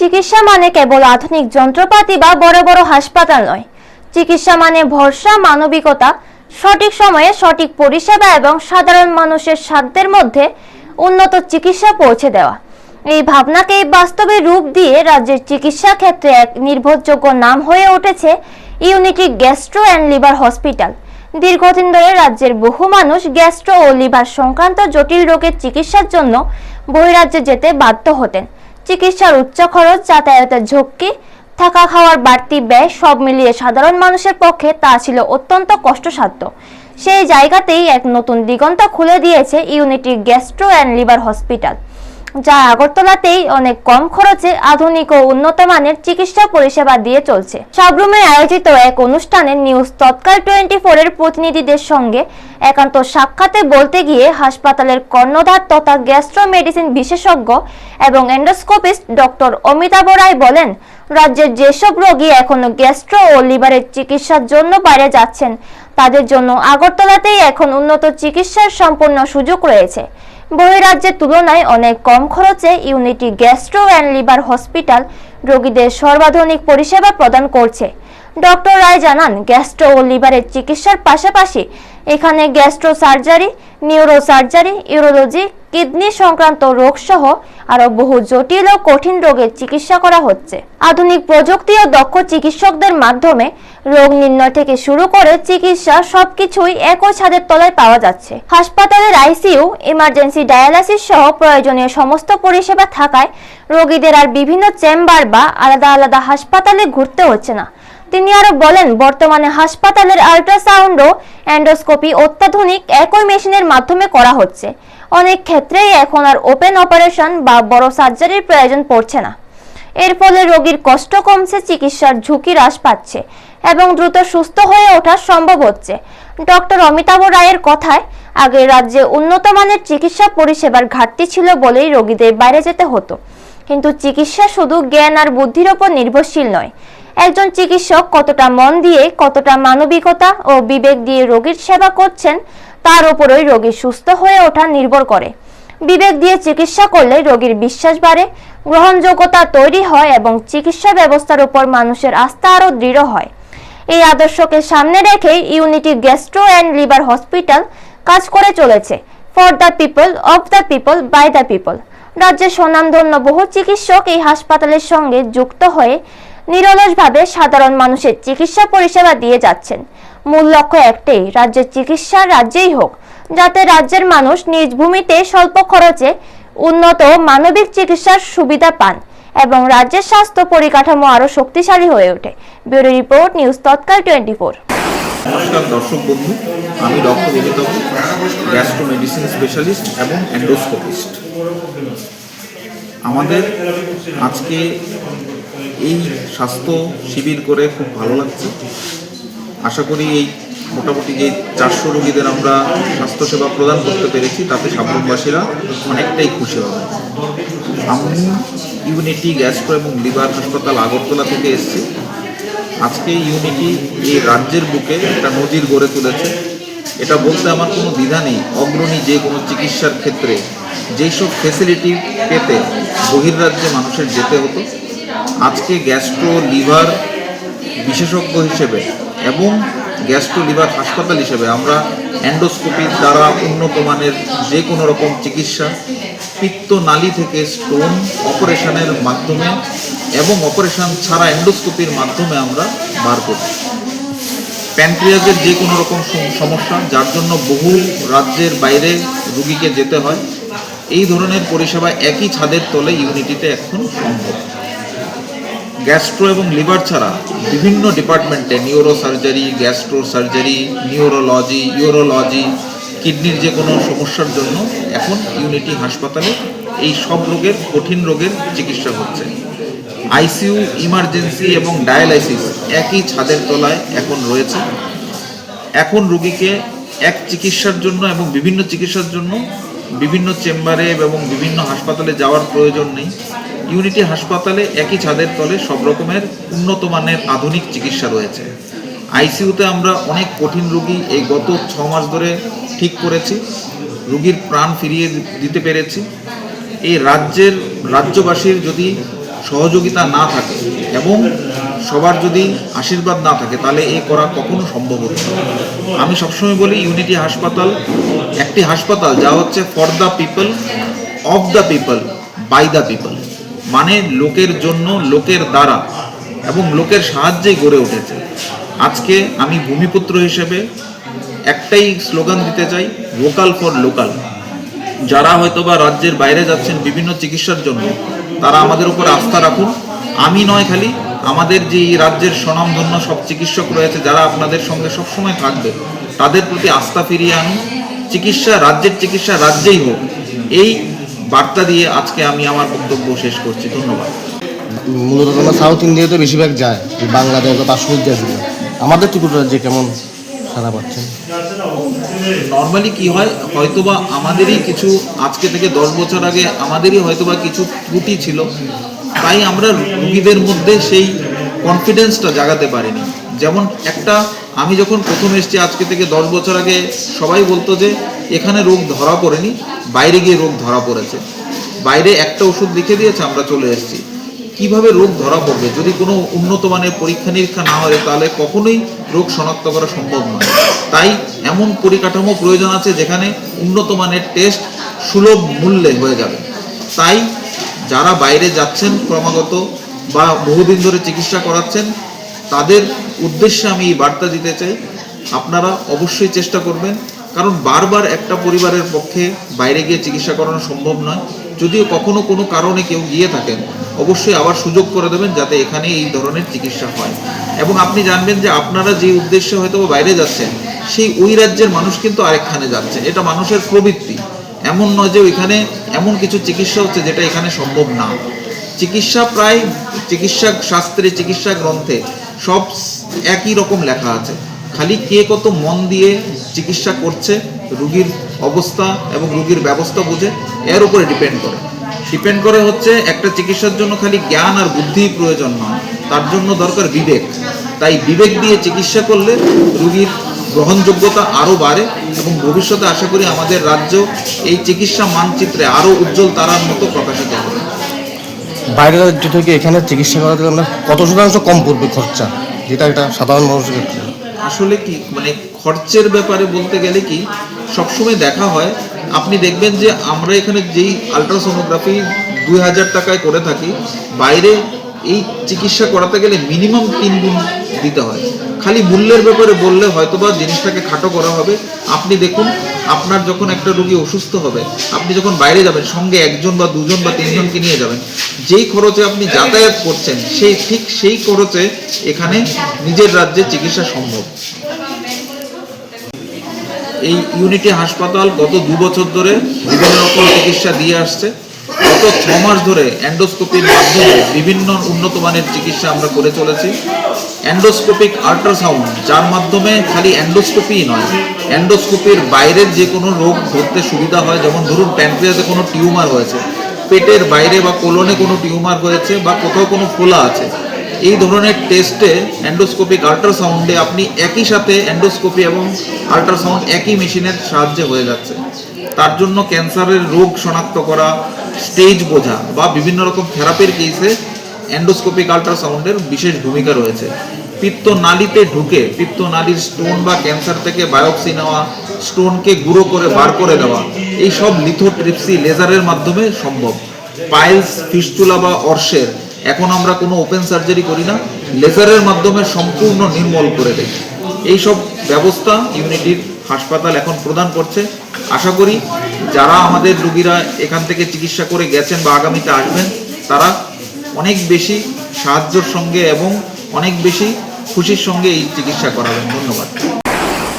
চিকিৎসা মানে কেবল আধুনিক যন্ত্রপাতি বা বড় বড় হাসপাতাল নয়। চিকিৎসা মানে ভরসা, মানবিকতা, সঠিক সময়ে সঠিক পরিষেবা এবং সাধারণ মানুষের সাধ্যের মধ্যে উন্নত চিকিৎসা পৌঁছে দেওয়া। এই ভাবনাকে বাস্তবে রূপ দিয়ে রাজ্যের চিকিৎসা ক্ষেত্রে এক নির্ভরযোগ্য নাম হয়ে উঠেছে Unity gastro and liver hospital. দীর্ঘদিন ধরে রাজ্যের বহু মানুষ গ্যাস্ট্রো ও লিভার সংক্রান্ত জটিল রোগের চিকিৎসার জন্য বহিরাজ্যে যেতে বাধ্য হতেন। চিকিৎসার উচ্চ খরচ, যাতায়াতের ঝক্কি, থাকা খাওয়ার বাড়তি ব্যয় সব মিলিয়ে সাধারণ মানুষের পক্ষে তা ছিল অত্যন্ত কষ্টসাধ্য। সেই জায়গাতেই এক নতুন দিগন্ত খুলে দিয়েছে Unity gastro and liver hospital. যা আগরতলাতেই অনেক কম খরচে আধুনিক ও উন্নত মানের চিকিৎসা পরিষেবা দিয়ে চলছে। সাবরুমে আয়োজিত এক অনুষ্ঠানে নিউজ তৎকাল টোয়েন্টি এর প্রতিনিধিদের সঙ্গে একান্ত সাক্ষাতে বলতে গিয়ে হাসপাতালের কর্ণধার তথা গ্যাস্ট্রো মেডিসিন বিশেষজ্ঞ এবং এন্ডোস্কোপিস্ট ডক্টর অমিতাভ রায় বলেন, রাজ্যের যেসব রোগী এখনও গ্যাস্ট্রো ও লিভারের চিকিৎসার জন্য বাইরে যাচ্ছেন তাদের জন্য আগরতলাতেই এখন উন্নত চিকিৎসার সম্পূর্ণ সুযোগ রয়েছে। বহিরাজ্যের তুলনায় অনেক কম খরচে Unity gastro and liver hospital রোগীদের সর্বাধুনিক পরিষেবা প্রদান করছে। ডক্টর রায় জানান, গ্যাস্ট্রো ও লিভারের চিকিৎসার পাশাপাশি এখানে gastro surgery neuro surgery urology, kidney সংক্রান্ত রোগ সহ আরও বহু জটিল ও কঠিন রোগের চিকিৎসা করা হচ্ছে। আধুনিক প্রযুক্তি ও দক্ষ চিকিৎসকদের মাধ্যমে রোগ নির্ণয় থেকে শুরু করে চিকিৎসা সবকিছুই একই ছাদের তলায় পাওয়া যাচ্ছে। হাসপাতালের আইসিইউ, ইমার্জেন্সি ডায়ালাসিস সহ প্রয়োজনীয় সমস্ত পরিষেবা থাকায় রোগীদের আর বিভিন্ন চেম্বার বা আলাদা আলাদা হাসপাতালে ঘুরতে হচ্ছে না। তিনি আরও বলেন, বর্তমানে হাসপাতালের আল্ট্রাসাউন্ড ও এন্ডোস্কোপি অত্যাধুনিক একই মেশিনের মাধ্যমে করা হচ্ছে। অনেক ক্ষেত্রেই এখন আর ওপেন অপারেশন বা বড় সার্জারির প্রয়োজন পড়ছে না। এর ফলে রোগীর কষ্ট কমছে, চিকিৎসার ঝুঁকি হ্রাস পাচ্ছে এবং দ্রুত সুস্থ হয়ে ওঠা সম্ভব হচ্ছে। ডক্টর অমিতাভ রায়ের কথায়, আগে রাজ্যে উন্নত মানের চিকিৎসা পরিষেবার ঘাটতি ছিল বলেই রোগীদের বাইরে যেতে হতো। কিন্তু চিকিৎসা শুধু জ্ঞান আর বুদ্ধির ওপর নির্ভরশীল নয় একজন চিকিৎসক কতটা মন দিয়ে, কতটা মানবিকতা ও বিবেক দিয়ে রোগীর সেবা করছেন, তার উপরই রোগী সুস্থ হয়ে ওঠা নির্ভর করে। বিবেক দিয়ে চিকিৎসা করলে রোগীর বিশ্বাস বাড়ে, গ্রহণযোগ্যতা তৈরি হয় এবং চিকিৎসা ব্যবস্থার উপর মানুষের আস্থা আরও দৃঢ় হয়। এই আদর্শকে সামনে রেখে Unity gastro and liver hospital কাজ করে চলেছে। For the people, of the people, by the people. রাজ্যের স্বনামধন্য বহু চিকিৎসক এই হাসপাতালের সঙ্গে যুক্ত হয়ে নিরলসভাবে সাধারণ মানুষের চিকিৎসা পরিষেবা দিয়ে যাচ্ছেন। মূল লক্ষ্য একটাই, রাজ্যের চিকিৎসা রাজ্যেই হোক, যাতে রাজ্যের মানুষ নিজ ভূমিতে স্বল্প খরচে উন্নত মানবিক চিকিৎসার সুবিধা পান এবং রাজ্যের স্বাস্থ্য পরিকাঠামো আরও শক্তিশালী হয়ে ওঠে। Bureau report, news Tatkal twenty four নমস্কার দর্শক বন্ধু, আমি doctor Amitabh gastro medicine specialist এবং অ্যান্ডোস্কোপিস্ট আমাদের আজকে এই স্বাস্থ্য শিবির করে খুব ভালো লাগছে। আশা করি এই মোটামুটি যে চারশো রোগীদের আমরা স্বাস্থ্যসেবা প্রদান করতে পেরেছি, তাতে সাবরুমবাসীরা অনেকটাই খুশি হবে। আমি ইউনিটি গ্যাস্ট্রো এবং লিভার হাসপাতাল আগরতলা থেকে এসেছি। আজকে ইউনিটি এই রাজ্যের বুকে একটা নজির গড়ে তুলেছে। এটা বলতে আমার কোনো দ্বিধা নেই, অগ্রণী যে কোনো চিকিৎসার ক্ষেত্রে যেই সব ফেসিলিটি পেতে বহির্রাজ্যে মানুষের যেতে হতো আজকে গ্যাস্ট্রো লিভার বিশেষজ্ঞ হিসেবে এবং গ্যাস্ট্রো লিভার হাসপাতাল হিসেবে আমরা অ্যান্ডোস্কোপির দ্বারা উন্নত মানের যে কোনো রকম চিকিৎসা, পিত্ত নালী থেকে স্টোন অপারেশনের মাধ্যমে এবং অপারেশন ছাড়া অ্যান্ডোস্কোপির মাধ্যমে আমরা বার করি প্যানক্রিয়াজের যে কোনো রকম সমস্যা, যার জন্য বহু রাজ্যের বাইরে রুগীকে যেতে হয়, এই ধরনের পরিষেবা একই ছাদের তলে, ইউনিটিতে এখন সম্ভব। গ্যাস্ট্রো এবং লিভার ছাড়া বিভিন্ন ডিপার্টমেন্টে neuro surgery gastro surgery neurology, urology, কিডনির যে কোনো সমস্যার জন্য এখন ইউনিটি হাসপাতালে এই সব রোগের কঠিন রোগের চিকিৎসা হচ্ছে। আইসিইউ, ইমার্জেন্সি এবং ডায়ালাইসিস একই ছাদের তলায় এখন রয়েছে। এখন রোগীকে এক চিকিৎসার জন্য এবং বিভিন্ন চিকিৎসার জন্য বিভিন্ন চেম্বারে এবং বিভিন্ন হাসপাতালে যাওয়ার প্রয়োজন নেই। ইউনিটি হাসপাতালে একই ছাদের তলে সব রকমের উন্নত মানের আধুনিক চিকিৎসা রয়েছে। আইসিইউতে আমরা অনেক কঠিন রোগী এই গত ছ মাস ধরে ঠিক করেছি। রুগীর প্রাণ ফিরিয়ে দিতে পেরেছি। এই রাজ্যের, রাজ্যবাসীর যদি সহযোগিতা না থাকে এবং সবার যদি আশীর্বাদ না থাকে, তাহলে এ করা কখনো সম্ভব না। আমি সবসময় বলি, ইউনিটি হাসপাতাল একটি হাসপাতাল, যা হচ্ছে for the people of the people by the people মানে লোকের জন্য লোকের দ্বারা এবং লোকের সাহায্যেই গড়ে উঠেছে। আজকে আমি ভূমিপুত্র হিসেবে একটাই স্লোগান দিতে চাই ভোকাল ফর লোকাল যারা হয়তো বা রাজ্যের বাইরে যাচ্ছেন বিভিন্ন চিকিৎসার জন্য, তারা আমাদের উপর আস্থা রাখুন। আমি নয় খালি, আমাদের যে এই রাজ্যের স্বনামধন্য সব চিকিৎসক রয়েছে, যারা আপনাদের সঙ্গে সবসময় থাকবে, তাদের প্রতি আস্থা ফিরিয়ে আনুন। চিকিৎসা রাজ্যের চিকিৎসা রাজ্যেই হোক। এই বার্তা দিয়ে আজকে আমি আমার বক্তব্য শেষ করছি। ধন্যবাদ। মূলত তোমরা সাউথ ইন্ডিয়াতে বেশিরভাগ যায় বাংলাদেশ বা পার্শ্ববর্তী দেশগুলো আমাদের ত্রিপুরা রাজ্যে কেমন সারা পাচ্ছেন নর্মালি কি হয় হয়তোবা আমাদেরই কিছু আজকে থেকে দশ বছর আগে আমাদেরই হয়তোবা কিছু ত্রুটি ছিল। তাই আমরা রুগীদের মধ্যে সেই কনফিডেন্সটা জাগাতে পারিনি। যেমন একটা আমি যখন প্রথম এসেছি আজকে থেকে দশ বছর আগে সবাই বলতো যে এখানে রোগ ধরা পড়েনি, বাইরে গিয়ে রোগ ধরা পড়েছে। বাইরে একটা ওষুধ লিখে দিয়েছে, আমরা চলে এসেছি। কীভাবে রোগ ধরা পড়বে? যদি কোনো উন্নত মানের পরীক্ষা নিরীক্ষা না হয়, তাহলে কখনোই রোগ শনাক্ত করা সম্ভব নয়। তাই এমন পরিকাঠামো প্রয়োজন আছে যেখানে উন্নত মানের টেস্ট সুলভ মূল্যে হয়ে যাবে। তাই যারা বাইরে যাচ্ছেন ক্রমাগত বা বহুদিন ধরে চিকিৎসা করাচ্ছেন, তাদের উদ্দেশ্যে আমি এই বার্তা দিতে চাই, আপনারা অবশ্যই চেষ্টা করবেন কারণ বারবার একটা পরিবারের পক্ষে বাইরে গিয়ে চিকিৎসা করানো সম্ভব নয়। যদিও কখনো কোনো কারণে কেউ গিয়ে থাকেন, অবশ্যই আবার সুযোগ করে দেবেন যাতে এখানে এই ধরনের চিকিৎসা হয়। এবং আপনি জানবেন যে আপনারা যে উদ্দেশ্যে হয়তো বাইরে যাচ্ছেন, সেই ওই রাজ্যের মানুষ কিন্তু আরেকখানে যাচ্ছে। এটা মানুষের প্রবৃত্তি। এমন নয় যে ওইখানে এমন কিছু চিকিৎসা হচ্ছে যেটা এখানে সম্ভব না। চিকিৎসা প্রায় চিকিৎসা শাস্ত্রে, চিকিৎসা গ্রন্থে সব একই রকম লেখা আছে। খালি কে কত মন দিয়ে চিকিৎসা করছে, রুগীর অবস্থা এবং রুগীর ব্যবস্থা বুঝে এর উপরে ডিপেন্ড করে। ডিপেন্ড করে হচ্ছে একটা চিকিৎসার জন্য খালি জ্ঞান আর বুদ্ধি প্রয়োজন নয়, তার জন্য দরকার বিবেক। তাই বিবেক দিয়ে চিকিৎসা করলে রুগীর গ্রহণযোগ্যতা আরও বাড়ে এবং ভবিষ্যতে আশা করি আমাদের রাজ্য এই চিকিৎসা মানচিত্রে আরও উজ্জ্বল তারার মতো প্রকাশিত হবে। বাইরের রাজ্য থেকে এখানে চিকিৎসা করাতে আমরা কত শতাংশ কম পড়বে খরচা, যেটা একটা সাধারণ মানুষের ক্ষেত্রে? আসলে কি মানে খরচের ব্যাপারে বলতে গেলে কি, সবসময় দেখা হয়, আপনি দেখবেন যে আমরা এখানে যেই আলট্রাসোনোগ্রাফি দুই হাজার টাকায় করে থাকি, বাইরে এই চিকিৎসা করাতে গেলে মিনিমাম তিন গুণ দিতে হয়। খালি মূল্যের ব্যাপারে বললে হয়তোবা জিনিসটাকে খাটো করা হবে। আপনি দেখুন, আপনার যখন একটা রোগী অসুস্থ হবে, আপনি যখন বাইরে যাবেন, সঙ্গে একজন বা দুজন বা তিনজনকে নিয়ে যাবেন, যেই খরচে আপনি যাতায়াত করছেন, সেই ঠিক সেই খরচে এখানে নিজের রাজ্যে চিকিৎসা সম্ভব। এই ইউনিটি হাসপাতাল গত দু বছর ধরে বিভিন্ন রকম চিকিৎসা দিয়ে আসছে। গত ছ মাস ধরে অ্যান্ডোস্কোপির মাধ্যমে বিভিন্ন উন্নত মানের চিকিৎসা আমরা করে চলেছি। অ্যান্ডোস্কোপিক আল্ট্রাসাউন্ড, যার মাধ্যমে খালি অ্যান্ডোস্কোপি নয়, অ্যান্ডোস্কোপির বাইরের যে কোনো রোগ ধরতে সুবিধা হয়। যেমন ধরুন প্যানক্রিয়াতে কোনো টিউমার হয়েছে, পেটের বাইরে বা কোলনে কোনো টিউমার হয়েছে বা কোথাও কোনো ফোলা আছে। এই ধরনের টেস্টে অ্যান্ডোস্কোপিক আল্ট্রাসাউন্ডে আপনি একই সাথে অ্যান্ডোস্কোপি এবং আল্ট্রাসাউন্ড একই মেশিনের সাহায্যে হয়ে যাচ্ছে। তার জন্য ক্যান্সারের রোগ শনাক্ত করা, স্টেজ বোঝা বা বিভিন্ন রকম থেরাপির কেসে অ্যান্ডোস্কোপিক আল্ট্রাসাউন্ডের বিশেষ ভূমিকা রয়েছে। পিত্ত নালীতে ঢুকে পিত্ত নালীর স্টোন বা ক্যান্সার থেকে বায়োপসি নেওয়া স্টোনকে গুঁড়ো করে বার করে দেওয়া, এই সব লিথোট্রিপসি লেজারের মাধ্যমে সম্ভব। পাইলস ফিস্টুলা বা অর্শের, এখন আমরা কোনো ওপেন সার্জারি করি না লেজারের মাধ্যমে সম্পূর্ণ নির্মল করে দেয় এইসব ব্যবস্থা ইউনিটির হাসপাতাল এখন প্রদান করছে। আশা করি যারা আমাদের রুগীরা এখান থেকে চিকিৎসা করে গেছেন বা আগামীতে আসবেন, তারা অনেক বেশি সাহায্যের সঙ্গে এবং অনেক বেশি খুশির সঙ্গে এই চিকিৎসা করাবেন। ধন্যবাদ।